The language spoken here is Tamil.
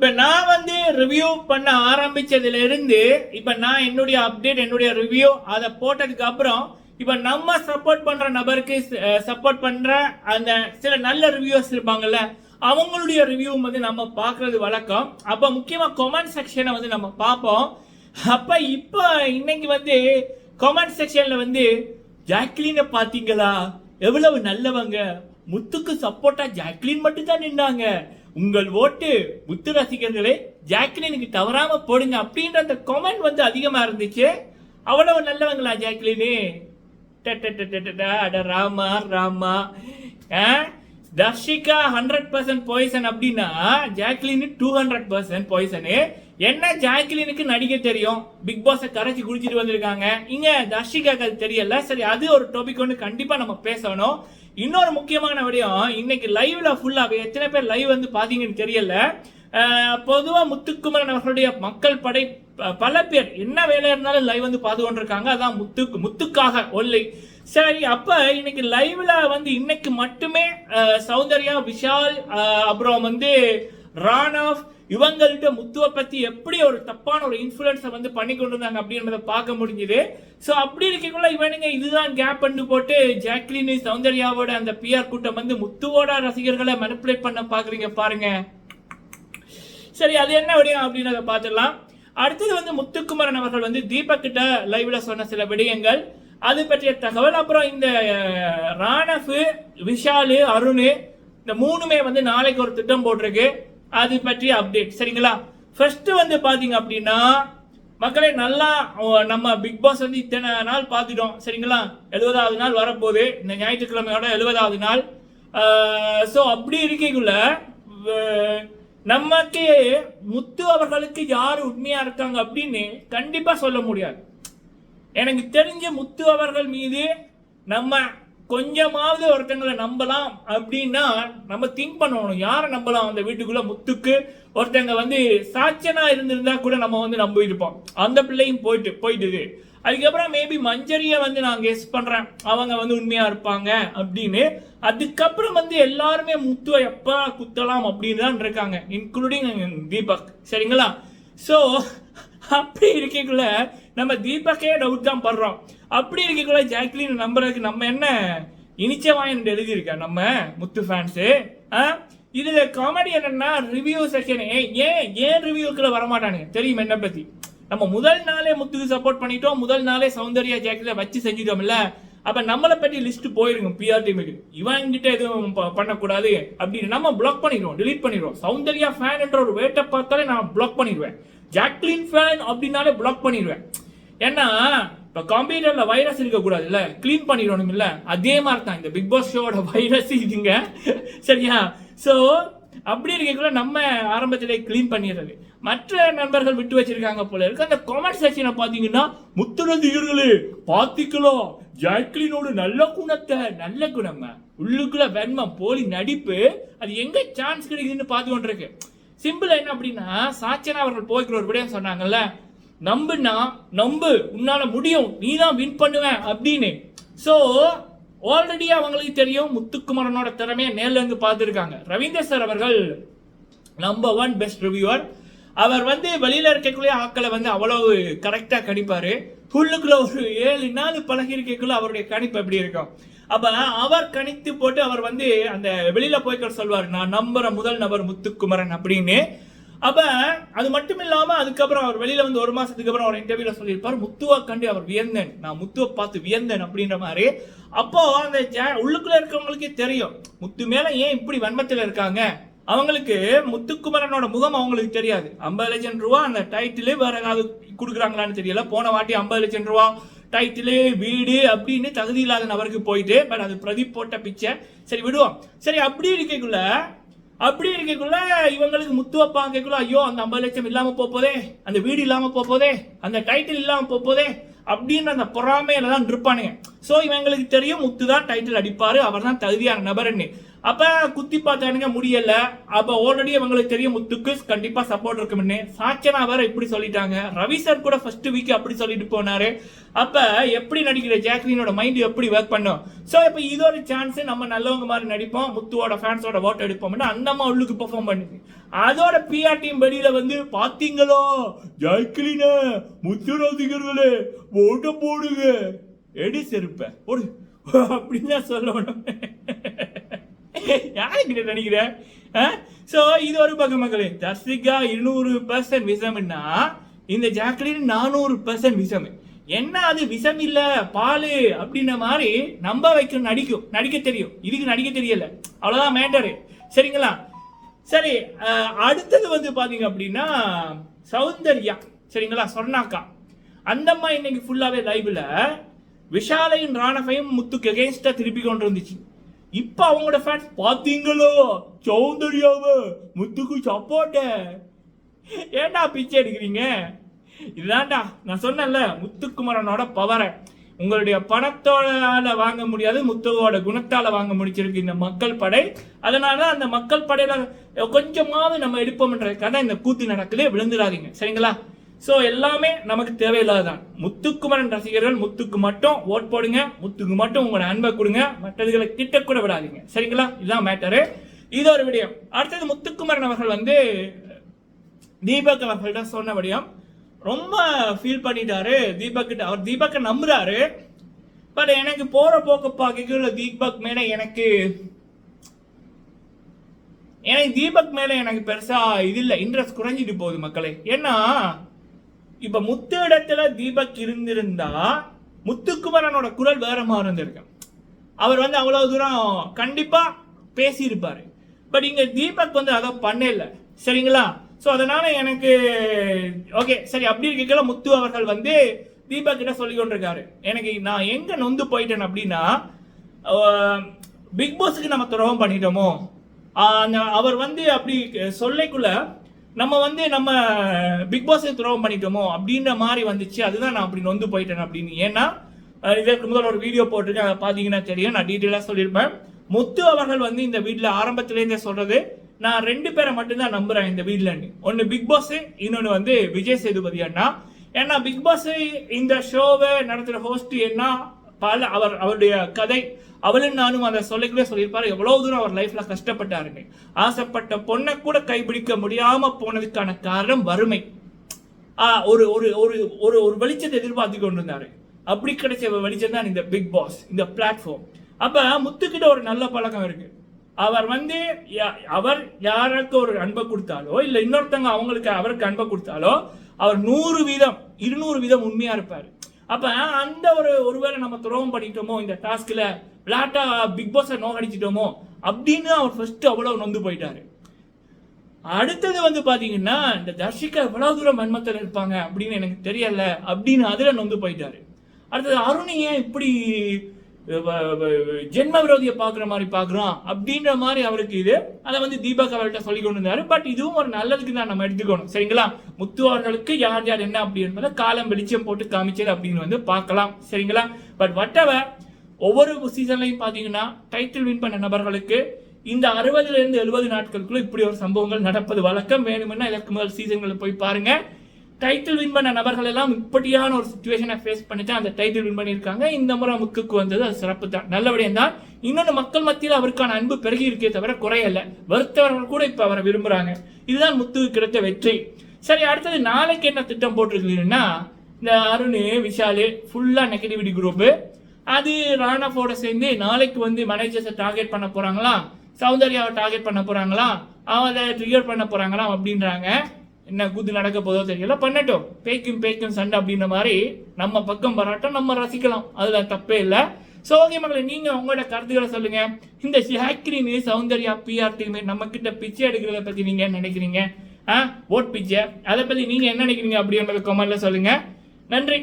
இப்போ நான் வந்து ரிவ்யூ பண்ண ஆரம்பித்ததுலேருந்து இப்போ நான் என்னுடைய அப்டேட் என்னுடைய ரிவ்யூ அதை போட்டதுக்கு அப்புறம் இப்போ நம்ம சப்போர்ட் பண்ணுற நபருக்கு சப்போர்ட் பண்ணுற அந்த சில நல்ல ரிவ்யூஸ் இருப்பாங்கல்ல அவங்களுடைய ரிவ்யூ வந்து நம்ம பார்க்குறது வழக்கம். அப்போ முக்கியமாக கொமெண்ட் செக்ஷனை வந்து நம்ம பார்ப்போம். அப்போ இப்போ இன்னைக்கு வந்து கொமெண்ட் செக்ஷனில் வந்து ஜாக்லினை பார்த்தீங்களா? எவ்வளவு நல்லவங்க. முத்துக்கு சப்போர்ட்டாக ஜாக்லின் மட்டும் தான் நின்னாங்க. உங்கள் ஓட்டு முத்து ரசிகர்களே ஜாக்லினுக்கு தவறாம போடுங்க அப்படின்ற அந்த கமெண்ட் வந்து அதிகமா இருந்துச்சு. அவ்வளவு நல்லவங்களா ஜாக்லினு? அட ராமா ராமா. ஆ? தர்ஷிகா ஹண்ட்ரட் பர்சன்ட் பாய்சன் அப்படின்னா ஜாக்லின் டூ ஹண்ட்ரட் பர்சன்ட் பாய்சனு என்ன ஜாக்லினுக்கு நடிக்க தெரியும்? பிக் பாஸை கரைச்சி குடிச்சிட்டு வந்திருக்காங்க. இங்க தர்ஷிகாக்கு அது தெரியல. சரி அது ஒரு டாபிக் ஒன்று கண்டிப்பா நம்ம பேசணும். இன்னொரு முக்கியமான விடயம் இன்னைக்கு லைவ்ல ஃபுல்லாக எத்தனை பேர் லைவ் வந்து பாத்தீங்கன்னு தெரியல. பொதுவாக பொதுவா முத்துக்குமரன் அவர்களுடைய மக்கள் படை ப- பல பேர் என்ன வேலை இருந்தாலும் லைவ் வந்து பார்த்து கொண்டிருக்காங்க. அதான் முத்துக்கு முத்துக்காக ஒல்லை சரி அப்ப இன்னைக்கு லைவ்ல வந்து இன்னைக்கு மட்டுமே சௌந்தர்யா விஷால் அப்புறம் வந்து ராணாஃப் இவங்கள்ட்ட முத்துவை பற்றி எப்படி ஒரு தப்பான ஒரு இன்ஃப்ளூயன்ஸை வந்து பண்ணி கொண்டு இருந்தாங்க அப்படின்றத பார்க்க முடிஞ்சுது. ஸோ அப்படி இருக்கக்குள்ள இவனுங்க இதுதான் கேப் பண்ணி போட்டு ஜாக்லின் சௌந்தர்யாவோட அந்த பிஆர் கூட்டம் வந்து முத்துவோட ரசிகர்களை மெனிப்புலேட் பண்ண பார்க்குறீங்க பாருங்க. சரி அது என்ன விடயம் அப்படின்றத பார்த்துடலாம். அடுத்தது வந்து முத்துக்குமரன் அவர்கள் வந்து தீபக் கிட்ட லைவ்ல சொன்ன சில விடயங்கள். அது பற்றிய தகவல் அப்புறம் இந்த ராணஃபு விஷாலு அருண் இந்த மூணுமே வந்து நாளைக்கு ஒரு திட்டம் போட்டிருக்கு. அது பற்றிய அப்டேட் சரிங்களா? ஃபர்ஸ்ட் வந்து பார்த்தீங்க அப்படின்னா மக்களே நல்லா நம்ம பிக் பாஸ் வந்து இத்தனை நாள் பார்த்துட்டோம். சரிங்களா? எழுபதாவது நாள் வரப்போகுது. இந்த ஞாயிற்றுக்கிழமையோட எழுபதாவது நாள். ஸோ அப்படி இருக்கைக்குள்ள நமக்கு முத்து அவர்களுக்கு யார் உண்மையாக இருக்காங்க அப்படின்னு கண்டிப்பாக சொல்ல முடியாது. எனக்கு தெரிஞ்ச முத்து அவர்கள் மீது நம்ம கொஞ்சமாவது ஒருத்தங்களை நம்பலாம் அப்படின்னா நம்ம திங்க் பண்ணணும். யாரை நம்பலாம் அந்த வீட்டுக்குள்ள? முத்துக்கு. ஒருத்தங்க வந்து சாட்சனா இருந்திருந்தா கூட நம்ம வந்து நம்பியிருப்போம். அந்த பிள்ளையும் போயிட்டு போயிட்டுது. அதுக்கப்புறம் மேபி மஞ்சரியை வந்து நான் கெஸ் பண்றேன். அவங்க வந்து உண்மையா இருப்பாங்க அப்படின்னு. அதுக்கப்புறம் வந்து எல்லாருமே முத்துவை எப்பா குத்தலாம் அப்படின்னு தான் இருக்காங்க இன்க்ளூடிங் தீபக். சரிங்களா? ஸோ அப்படி இருக்கக்குள்ள நம்ம தீபக்கே டவுட் தான் படுறோம். அப்படி இருக்கக்குள்ள ஜாக்லின் நம்புறதுக்கு நம்ம என்ன இனிச்சவாயன் எழுதியிருக்கா? நம்ம முத்து ஃபேன்ஸு இதுல காமெடி என்னன்னா ரிவ்யூ செக்ஷன் ஏன் ஏன் ரிவ்யூக்குள்ள வரமாட்டானுங்க? தெரியும் என்ன பத்தி? நம்ம முதல் நாளே முத்துக்கு சப்போர்ட் பண்ணிட்டோம். முதல் நாளே சௌந்தர்யா ஜாக்லினை வச்சு செஞ்சுட்டோம்ல. அப்ப நம்மளை பற்றி லிஸ்ட் போயிருங்க பிஆர் டீமுக்கு இவன் கிட்ட எதுவும் ப- பண்ணக்கூடாது அப்படின்னு நம்ம பிளாக் பண்ணிடுவோம் டிலீட் பண்ணிடுவோம். சௌந்தர்யா ஃபேன் என்ற ஒரு வேட்டை பார்த்தாலே நான் பிளாக் பண்ணிடுவேன். ஜாக்லின் ஃபேன் அப்படின்னாலே பிளாக் பண்ணிடுவேன். ஏன்னா இப்போ கம்ப்யூட்டரில் வைரஸ் இருக்கக்கூடாது இல்லை க்ளீன் பண்ணிடணும் இல்லை அதே மாதிரி தான் இந்த பிக் பாஸ் ஷோட வைரஸ் இதுங்க. சரியா? ஸோ அப்படி இருக்கக்குள்ள நம்ம ஆரம்பத்திலே க்ளீன் பண்ணிடுறது. மற்ற நண்பர்கள் விட்டு வச்சிருக்காங்க போல இருக்கு. அந்த கமெண்ட் செக்ஷனை பார்த்தீங்கன்னா முத்துரதிகர்களே பாத்திக்கலாம் ஜாக்லினோட நல்ல குணத்தை நல்ல குணம். உள்ளுக்குள்ள வெண்மம் போலி நடிப்பு அது எங்க சான்ஸ் கிடைக்குதுன்னு பார்த்து கொண்டிருக்கு சிம்பிள் என்ன அப்படின்னா சாச்சனா அவர்கள் போய்க்கிற ஒரு விடயம் சொன்னாங்கல்ல? நம்புனா நம்பு. உன்னால முடியும். நீ தான் வின் பண்ணுவேன் அப்படின்னு. ஸோ ஆல்ரெடி அவங்களுக்கு தெரியும் முத்துக்குமரனோட திறமையை நேரில் இருந்து பார்த்துருக்காங்க. ரவீந்தர் சார் அவர்கள் நம்பர் ஒன் பெஸ்ட் ரிவ்யூவர் அவர் வந்து வெளியில் இருக்கக்கூடிய ஆக்களை வந்து அவ்வளவு கரெக்டாக கணிப்பார். உள்ளுக்குள்ள ஒரு ஏழு நாள் பழகி இருக்கக்குள்ள அவருடைய கணிப்பு எப்படி இருக்கும்? அப்போ அவர் கணித்து போட்டு அவர் வந்து அந்த வெளியில் போய்க்கள் சொல்வார் நான் நம்புகிற முதல் நபர் முத்துக்குமரன் அப்படின்னு. அப்ப அது மட்டும் இல்லாம அதுக்கப்புறம் அவர் வெளியில வந்து ஒரு மாசத்துக்கு அப்புறம் அவர் இன்டர்வியூல சொல்லியிருப்பார் முத்துவா கண்டு அவர் வியந்தன். நான் முத்துவை பார்த்து வியந்தன் அப்படின்ற மாதிரி. அப்போ அந்த ஜா- உள்ளுக்குள்ள இருக்கிறவங்களுக்கே தெரியும். முத்து மேல ஏன் இப்படி வன்மத்தில் இருக்காங்க? அவங்களுக்கு முத்துக்குமரனோட முகம் அவங்களுக்கு தெரியாது. ஐம்பது லட்சம் ரூபா அந்த டைட்டிலே வேற ஏதாவது கொடுக்குறாங்களான்னு தெரியல. போன வாட்டி ஐம்பது லட்சம் ரூபா டைட்டிலே வீடு அப்படின்னு தகுதி இல்லாத நபருக்கு போயிட்டு பட் அது பிரதீப் போட்ட பிக்சர் சரி விடுவோம். சரி அப்படி இருக்கக்குள்ள அப்படி இருக்கக்குள்ள இவங்களுக்கு முத்துவப்பா பார்க்கக்குள்ள ஐயோ அந்த ஐம்பது லட்சம் இல்லாம போப் போதே அந்த வீடு இல்லாம போப் போதே அந்த டைட்டில் இல்லாம போகப்போதே அப்படின்னு அந்த பொறாமையில தான் இருப்பானுங்க ஸோ இவங்களுக்கு தெரியும் முத்து தான் டைட்டில் அடிப்பார் அவர் தான் தகுதியான நபர்னு அப்போ குத்தி பார்த்தானுங்க முடியல. அப்போ ஆல்ரெடி இவங்களுக்கு தெரியும் முத்துக்கு கண்டிப்பாக சப்போர்ட் இருக்கும்னு. சாச்சனா வேற இப்படி சொல்லிட்டாங்க. ரவி சார் கூட ஃபர்ஸ்ட் வீக் அப்படி சொல்லிட்டு போனாரு. அப்போ எப்படி நடிக்கிற ஜாக்லினோட மைண்ட் எப்படி ஒர்க் பண்ணும்? ஸோ இப்போ இது ஒரு சான்ஸ் நம்ம நல்லவங்க மாதிரி நடிப்போம் முத்துவோட ஃபேன்ஸோட ஓட்டு எடுப்போம்னு அந்த அம்மா உள்ளுக்கு பெர்ஃபார்ம் பண்ணுது. அதோட பிஆர் டீம் வெளியில வந்து பாத்தீங்களோ? ஜாக்லின முத்து ரசிகர்களே ஓட்ட போடுங்க. எடி செருப்ப. ஒரு அப்படின்னு தான் சொல்லணும். யாருக்கிட்ட நினைக்கிற? ஸோ இது ஒரு பக்கம் மக்களே. தர்சிகா இருநூறு பர்சன்ட் விஷம்னா இந்த ஜாக்லின் நானூறு பர்சன்ட் விஷம். என்ன அது விஷம் இல்ல? பால் அப்படின்ன மாதிரி நம்ப வைக்கும் நடிக்கும் நடிக்க தெரியும். இதுக்கு நடிக்க தெரியல. அவ்வளவுதான் மேட்டரு சரிங்களா? சரி அடுத்தது வந்து பாத்தீங்க அப்படின்னா சௌந்தர்யா. சரிங்களா? சொன்னாக்கா. அந்தம்மா இன்னைக்கு ஃபுல்லாவே லைவ்ல விஷாலையும் ராணஃபையும் முத்துக்கு அகேன்ஸ்டா திருப்பி கொண்டு வந்துச்சு. இப்போ அவங்களோட ஃபேன்ஸ் பார்த்தீங்களோ சௌந்தர்யாவ முத்துக்கு சப்போர்ட்ட ஏன்டா பிச்சை எடுக்கிறீங்க? இதுதான்டா நான் சொன்னேன்ல முத்துக்குமரனோட பவரை உங்களுடைய பணத்தோட வாங்க முடியாது முத்துவோட குணத்தால வாங்க முடிச்சிருக்கு இந்த மக்கள் படை. அதனால அந்த மக்கள் படையில கொஞ்சமாவது நம்ம எடுப்போம்ன்றதுக்காக இந்த கூத்து நடக்கலே விழுந்துடாதீங்க. சரிங்களா? ஸோ எல்லாமே நமக்கு தேவையில்லாததான் முத்துக்குமரன் ரசிகர்கள் முத்துக்கு மட்டும் ஓட் போடுங்க முத்துக்கு மட்டும் உங்களோட அன்பை கொடுங்க மற்றதுகளை கிட்ட கூட விடாதீங்க. சரிங்களா? இதுதான் மேட்டரு இது ஒரு விடயம். அடுத்தது முத்துக்குமரன் அவர்கள் வந்து தீபக் அவர்கள்ட்ட சொன்ன விடயம். ரொம்ப ஃபீல் பண்ணிட்டாரு. தீபக் கிட்ட அவர் தீபக்கை நம்புறாரு. பட் எனக்கு போற போக்க பார்க்கல தீபக் மேல எனக்கு எனக்கு தீபக் மேல எனக்கு பெருசா இது இல்லை இன்ட்ரெஸ்ட் குறைஞ்சிட்டு போகுது மக்களே. ஏன்னா இப்ப முத்து இடத்துல தீபக் இருந்திருந்தா முத்துக்குமரனோட குரல் வேற மாதிரி இருந்திருக்கு அவர் வந்து அவ்வளவு தூரம் கண்டிப்பா பேசியிருப்பாரு. பட் இங்க தீபக் வந்து அதை பண்ணல சரிங்களா? ஸோ அதனால எனக்கு ஓகே சரி அப்படி இருக்கல முத்து அவர்கள் வந்து தீபக் கிட்ட சொல்லி கொண்டிருக்காரு. எனக்கு நான் எங்க நொந்து போயிட்டேன் அப்படின்னா பிக் பாஸுக்கு நம்ம துரோகம் பண்ணிட்டோமோ? அந்த அவர் வந்து அப்படி சொல்லைக்குள்ள நம்ம வந்து நம்ம பிக் பாஸை துரோகம் பண்ணிட்டோமோ அப்படின்ற மாதிரி வந்துச்சு. அதுதான் நான் அப்படி நொந்து போயிட்டேன் அப்படின்னு. ஏன்னா இதற்கு முதல் ஒரு வீடியோ போட்டிருக்கேன். அதை பார்த்தீங்கன்னா தெரியும். நான் டீட்டெயிலாக சொல்லியிருப்பேன். முத்து அவர்கள் வந்து இந்த வீட்டில் ஆரம்பத்துலேருந்தே சொல்கிறது நான் ரெண்டு பேரை மட்டும்தான் நம்புகிறேன் இந்த வீட்டில் ஒன்று பிக் பாஸ் இன்னொன்று வந்து விஜய் சேதுபதி அண்ணா. ஏன்னா பிக் பாஸ் இந்த ஷோவை நடத்துகிற ஹோஸ்ட் என்ன? பல அவர் அவருடைய கதை அவளும் நானும் அதை சொல்லிக்கூட சொல்லியிருப்பாரு. எவ்வளவு தூரம் அவர் லைஃப்ல கஷ்டப்பட்டாருங்க ஆசைப்பட்ட பொண்ணை கூட கைப்பிடிக்க முடியாம போனதுக்கான காரணம் வறுமை. ஒரு ஒரு ஒரு ஒரு ஒரு வெளிச்சத்தை எதிர்பார்த்து கொண்டிருந்தாரு. அப்படி கிடைச்ச வெளிச்சம் தான் இந்த பிக் பாஸ் இந்த பிளாட்ஃபார்ம் அப்ப முத்துக்கிட்ட ஒரு நல்ல பழக்கம் இருக்கு. அவர் வந்து யா- அவர் யாருக்கு ஒரு அன்பை கொடுத்தாலோ இல்ல இன்னொருத்தங்க அவங்களுக்கு அவருக்கு அன்பை கொடுத்தாலோ அவர் நூறு வீதம் இருநூறு வீதம் உண்மையா இருப்பாரு. அப்போ அந்த ஒரு ஒருவேளை நம்ம துரோகம் பண்ணிட்டோமோ இந்த டாஸ்கில் விளாட்டா பிக் பாஸை நோகடிச்சிட்டோமோ அப்படின்னு அவர் ஃபர்ஸ்ட் அவ்வளோ நொந்து போயிட்டாரு. அடுத்தது வந்து பார்த்தீங்கன்னா இந்த தர்ஷிகா எவ்வளோ தூரம் மன்மத்தில் இருப்பாங்க அப்படின்னு எனக்கு தெரியல அப்படின்னு அதில் நொந்து போயிட்டாரு. அடுத்தது அருண் ஏன் இப்படி ஜென்ம விரோதியை பார்க்குற மாதிரி பார்க்குறோம் அப்படின்ற மாதிரி அவருக்கு இது. அதை வந்து தீபக் அவர்கிட்ட சொல்லி கொண்டு இருந்தாரு. பட் இதுவும் ஒரு நல்லதுக்கு தான் நம்ம எடுத்துக்கணும். சரிங்களா? முத்து அவர்களுக்கு யார் யார் என்ன அப்படி என்பதை காலம் வெளிச்சம் போட்டு காமிச்சது அப்படின்னு வந்து பார்க்கலாம். சரிங்களா? பட் வட்டவர் ஒவ்வொரு சீசன்லையும் பார்த்தீங்கன்னா டைட்டில் வின் பண்ண நபர்களுக்கு இந்த அறுபதுல இருந்து எழுபது நாட்களுக்குள்ள இப்படி ஒரு சம்பவங்கள் நடப்பது வழக்கம். வேணும்னா இதற்கு முதல் சீசன்களை போய் பாருங்கள் டைட்டில் வின் பண்ண நபர்கள் எல்லாம் இப்படியான ஒரு சுச்சுவேஷனை ஃபேஸ் பண்ணிட்டு அந்த டைட்டில் வின் பண்ணியிருக்காங்க. இந்த முறை முக்குக்கு வந்தது அது சிறப்பு தான். நல்லபடியாக தான் இன்னொன்று மக்கள் மத்தியில் அவருக்கான அன்பு பெருகி இருக்கே தவிர குறையல வருத்தவர்கள் கூட இப்போ அவரை விரும்புகிறாங்க இதுதான் முத்துக்கு கிடைத்த வெற்றி. சரி அடுத்தது நாளைக்கு என்ன திட்டம் போட்டிருக்கீங்கன்னா இந்த அருண் விஷாலு ஃபுல்லாக நெகட்டிவிட்டி குரூப் அது ராணாஃபோட சேர்ந்து நாளைக்கு வந்து மேனேஜர்ஸை டார்கெட் பண்ண போகிறாங்களா சௌந்தர்யாவை டார்கெட் பண்ண போறாங்களா? அதை ட்ரிகர் பண்ண போகிறாங்களா அப்படின்றாங்க. என்ன கூத்து நடக்க போதோ தெரியல. பண்ணட்டும். பேக்கும் பேக்கும் சண்டை அப்படின்ற மாதிரி நம்ம பக்கம் வராட்டம் நம்ம ரசிக்கலாம். அதில் தப்பே இல்லை. ஸோ ஓகே மக்களை நீங்கள் உங்களோட கருத்துக்களை சொல்லுங்கள் இந்த ஷாக்கிரின் சௌந்தர்யா பிஆர் டீம் நம்ம கிட்ட பிச்சை எடுக்கிறத பற்றி நீங்கள் என்ன நினைக்கிறீங்க? ஆ? ஓட் பிச்சை. அதை பற்றி நீங்கள் என்ன நினைக்கிறீங்க அப்படின்றத கமெண்ட்ல சொல்லுங்கள் நன்றி.